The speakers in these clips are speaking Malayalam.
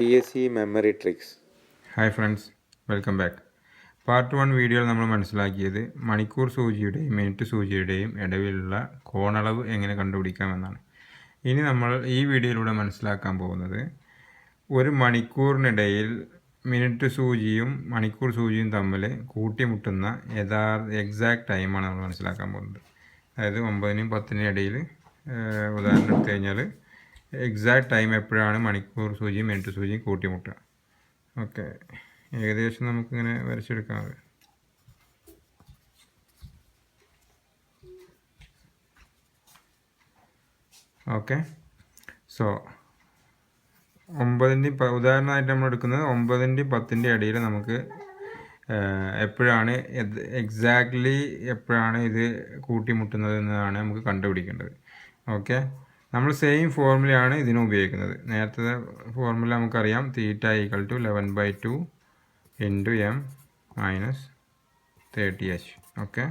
P S C memory tricks hi friends welcome back part one വീഡിയോയിൽ നമ്മൾ മനസ്സിലാക്കിയത് മണിക്കൂർ സൂചിയുടെയും മിനിറ്റ് സൂചിയുടെയും ഇടയിലുള്ള കോണളവ് എങ്ങനെ കണ്ടുപിടിക്കാമെന്നാണ്. ഇനി നമ്മൾ ഈ വീഡിയോയിലൂടെ മനസ്സിലാക്കാൻ പോകുന്നത് ഒരു മണിക്കൂറിനിടയിൽ മിനിറ്റ് സൂചിയും മണിക്കൂർ സൂചിയും തമ്മിൽ കൂട്ടിമുട്ടുന്ന യഥാർത്ഥ എക്സാക്ട് ടൈമാണ് നമ്മൾ മനസ്സിലാക്കാൻ പോകുന്നത്. അതായത് ഒമ്പതിനും പത്തിനും ഇടയിൽ ഉദാഹരണം എടുത്തു കഴിഞ്ഞാൽ എക്സാക്ട് ടൈം എപ്പോഴാണ് മണിക്കൂർ സൂചിയും മിനിറ്റ് സൂചിയും കൂട്ടിമുട്ടുക. ഓക്കെ ഏകദേശം നമുക്കിങ്ങനെ വരച്ചെടുക്കാം അത് ഓക്കെ സോ ഒമ്പതിന്റെയും പ ഉദാഹരണമായിട്ട് നമ്മൾ എടുക്കുന്നത് ഒമ്പതിന്റെയും പത്തിന്റെ ഇടയിൽ നമുക്ക് എപ്പോഴാണ് എക്സാക്ട്ലി എപ്പോഴാണ് ഇത് കൂട്ടിമുട്ടുന്നത് എന്നതാണ് നമുക്ക് കണ്ടുപിടിക്കേണ്ടത്. ഓക്കെ നമ്മൾ സെയിം ഫോർമുലയാണ് ഇതിന് ഉപയോഗിക്കുന്നത്. നേരത്തെ ഫോർമുല നമുക്കറിയാം. Theta equal to eleven by two into M minus thirty H okay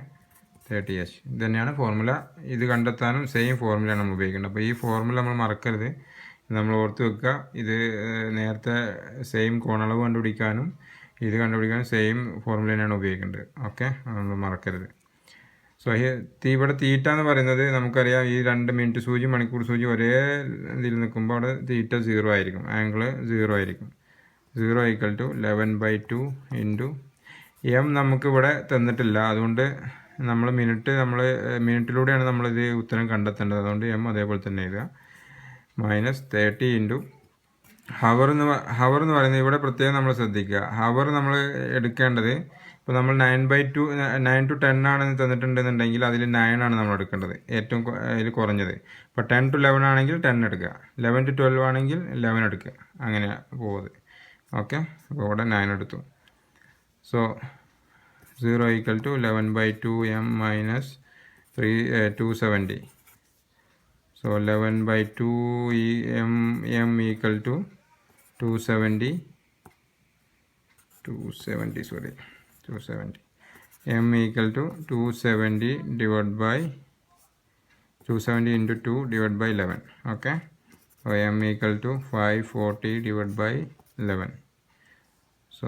thirty H ഇത് തന്നെയാണ് ഫോർമുല ഇത് കണ്ടെത്താനും സെയിം ഫോർമുലയാണ് നമ്മൾ ഉപയോഗിക്കുന്നത്. അപ്പോൾ ഈ ഫോർമുല നമ്മൾ മറക്കരുത്. നമ്മൾ ഓർത്ത് വെക്കുക. ഇത് നേരത്തെ സെയിം കോണളവ് കണ്ടുപിടിക്കാനും ഇത് കണ്ടുപിടിക്കാനും സെയിം ഫോർമുല തന്നെയാണ് ഉപയോഗിക്കേണ്ടത്. ഓക്കെ നമ്മൾ മറക്കരുത്. സോ തീ ഇവിടെ തീറ്റ എന്ന് പറയുന്നത് നമുക്കറിയാം ഈ രണ്ട് മിനിറ്റ് സൂചി മണിക്കൂർ സൂചി ഒരേ ഇതിൽ നിൽക്കുമ്പോൾ അവിടെ തീറ്റ സീറോ ആയിരിക്കും. ആംഗിൾ സീറോ ആയിരിക്കും. Zero equal to eleven by two into M നമുക്കിവിടെ തന്നിട്ടില്ല. അതുകൊണ്ട് നമ്മൾ മിനിറ്റ് നമ്മൾ മിനിറ്റിലൂടെയാണ് നമ്മളിത് ഉത്തരം കണ്ടെത്തേണ്ടത്. അതുകൊണ്ട് എം അതേപോലെ തന്നെ എഴുതുക. മൈനസ് തേർട്ടി ഇന്റു ഹവർ എന്ന് ഹവർ എന്ന് പറയുന്നത് ഇവിടെ പ്രത്യേകം നമ്മൾ ശ്രദ്ധിക്കുക. ഹവർ നമ്മൾ എടുക്കേണ്ടത് ഇപ്പോൾ നമ്മൾ nine by two nine to ten ആണെന്ന് തന്നിട്ടുണ്ടെന്നുണ്ടെങ്കിൽ അതിൽ നയൻ ആണ് നമ്മൾ എടുക്കേണ്ടത്. ഏറ്റവും അതിൽ കുറഞ്ഞത്. ഇപ്പോൾ ടെൻ ടു ലെവൻ ആണെങ്കിൽ ടെൻ എടുക്കുക. ലെവൻ ടു ട്വൽവ് ആണെങ്കിൽ ലെവൻ എടുക്കുക. അങ്ങനെ പോകുന്നത് ഓക്കെ അപ്പോൾ ഇവിടെ നയൻ എടുത്തു. So zero equal to eleven by two M minus three two seventy so eleven 11 by 2 e m m equal to 270 270 sorry. 270 m equal to 270 divided by 270 into 2 divided by 11 okay? So m equal to 540 divided by 11 so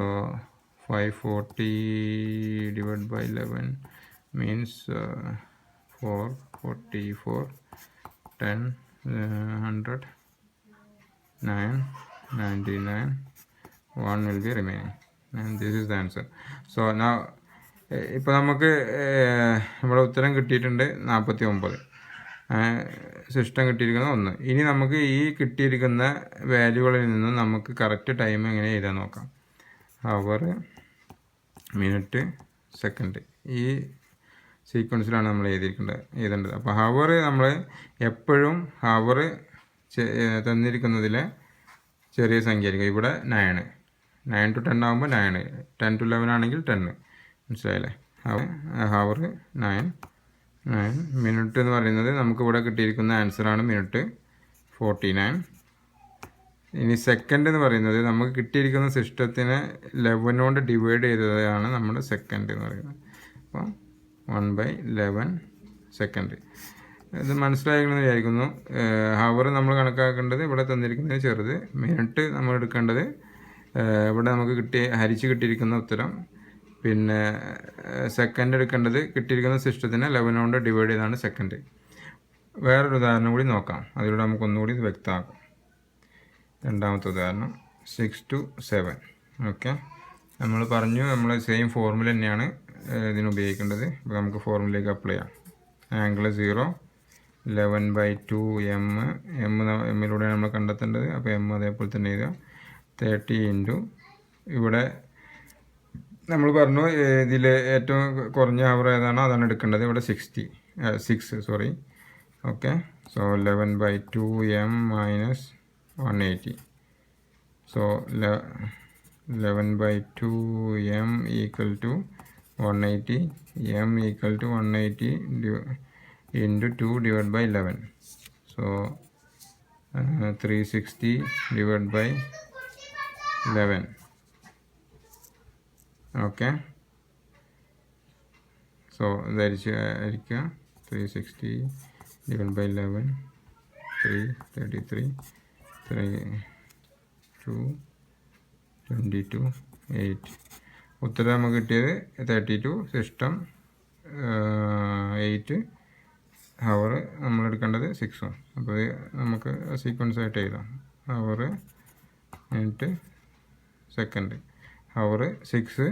540 divided by 11 means uh, 444 10 uh, 100 9 99 1 will be remaining and is the answer. So now ഇപ്പോൾ നമുക്ക് നമ്മുടെ ഉത്തരം കിട്ടിയിട്ടുണ്ട് നാൽപ്പത്തി ഒമ്പത് സിസ്റ്റം കിട്ടിയിരിക്കുന്നത് ഒന്ന്. ഇനി നമുക്ക് ഈ കിട്ടിയിരിക്കുന്ന വാല്യൂകളിൽ നിന്നും നമുക്ക് കറക്റ്റ് ടൈം എങ്ങനെ എഴുതാൻ നോക്കാം? അവർ മിനിറ്റ് സെക്കൻഡ് ഈ സീക്വൻസിലാണ് നമ്മൾ എഴുതിയിരിക്കേണ്ടത് എഴുതേണ്ടത്. അപ്പോൾ ഹവർ നമ്മൾ എപ്പോഴും ഹവർ തന്നിരിക്കുന്നതിലെ ചെറിയ സംഖ്യ ആയിരിക്കും ഇവിടെ നയന് നയൻ ടു ടെൻ ആകുമ്പോൾ നയന് ടെൻ ടു ലെവൻ ആണെങ്കിൽ ടെന്ന് മനസ്സിലായില്ലേ? ഹവർ നയൻ നയൻ മിനിറ്റ് എന്ന് പറയുന്നത് നമുക്ക് ഇവിടെ കിട്ടിയിരിക്കുന്ന ആൻസറാണ് മിനിറ്റ് ഫോർട്ടി നയൻ ഇനി സെക്കൻഡ് എന്ന് പറയുന്നത് നമുക്ക് കിട്ടിയിരിക്കുന്ന സിസ്റ്റത്തിനെ ലെവൻ കൊണ്ട് ഡിവൈഡ് ചെയ്തതാണ് നമ്മുടെ സെക്കൻഡ് എന്ന് പറയുന്നത്. അപ്പോൾ വൺ ബൈ ലെവൻ സെക്കൻഡ് ഇത് മനസ്സിലായിരിക്കണമെന്ന് വിചാരിക്കുന്നു. ഹവർ നമ്മൾ കണക്കാക്കേണ്ടത് ഇവിടെ തന്നിരിക്കുന്നതിന് ചെറുത്. മിനിറ്റ് നമ്മൾ എടുക്കേണ്ടത് ഇവിടെ നമുക്ക് കിട്ടിയ ഹരിച്ച് കിട്ടിയിരിക്കുന്ന ഉത്തരം. പിന്നെ സെക്കൻഡ് എടുക്കേണ്ടത് കിട്ടിയിരിക്കുന്ന സിസ്റ്റത്തിനെ ലെവൻ കൊണ്ട് ഡിവൈഡ് ചെയ്താണ് സെക്കൻഡ് വേറൊരു ഉദാഹരണം കൂടി നോക്കാം. അതിലൂടെ നമുക്ക് ഒന്നുകൂടി വ്യക്തമാക്കാം. രണ്ടാമത്തെ ഉദാഹരണം സിക്സ് ടു സെവൻ ഓക്കെ നമ്മൾ പറഞ്ഞു നമ്മൾ സെയിം ഫോർമുല തന്നെയാണ് ഇതിന് ഉപയോഗിക്കേണ്ടത്. അപ്പോൾ നമുക്ക് ഫോർമുലയിലേക്ക് അപ്ലൈ ചെയ്യാം. Angle zero eleven by two M M എമ്മിലൂടെയാണ് നമ്മൾ കണ്ടെത്തേണ്ടത്. അപ്പോൾ എം അതേപോലെ തന്നെ എഴുതുക. തേർട്ടി ഇന്റു ഇവിടെ നമ്മൾ പറഞ്ഞു ഇതിൽ ഏറ്റവും കുറഞ്ഞ അവർ ഏതാണോ അതാണ് എടുക്കേണ്ടത്. ഇവിടെ sixty six sorry okay so eleven by two M minus one eighty so eleven by two M equal to one eighty M equal to one eighty into two divide by eleven so three sixty divide by eleven okay. So ധരിച്ച് ആയിരിക്കുക three sixty divide by eleven three thirty three three two twenty two ഉത്തരം നമുക്ക് കിട്ടിയത് thirty two system eight hour നമ്മൾ എടുക്കേണ്ടത് സിക്സും അപ്പോൾ നമുക്ക് സീക്വൻസ് ആയിട്ട് എഴുതാം. Hour minute second hour six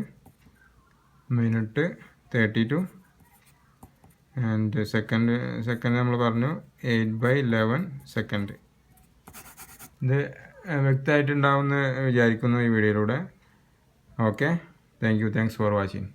minute thirty two and second second നമ്മൾ പറഞ്ഞു എയ്റ്റ് ബൈ ഇലവൻ സെക്കൻഡ് ഇത് വ്യക്തമായിട്ടുണ്ടാവുമെന്ന് വിചാരിക്കുന്നു ഈ വീഡിയോയിലൂടെ. Okay thank you thanks for watching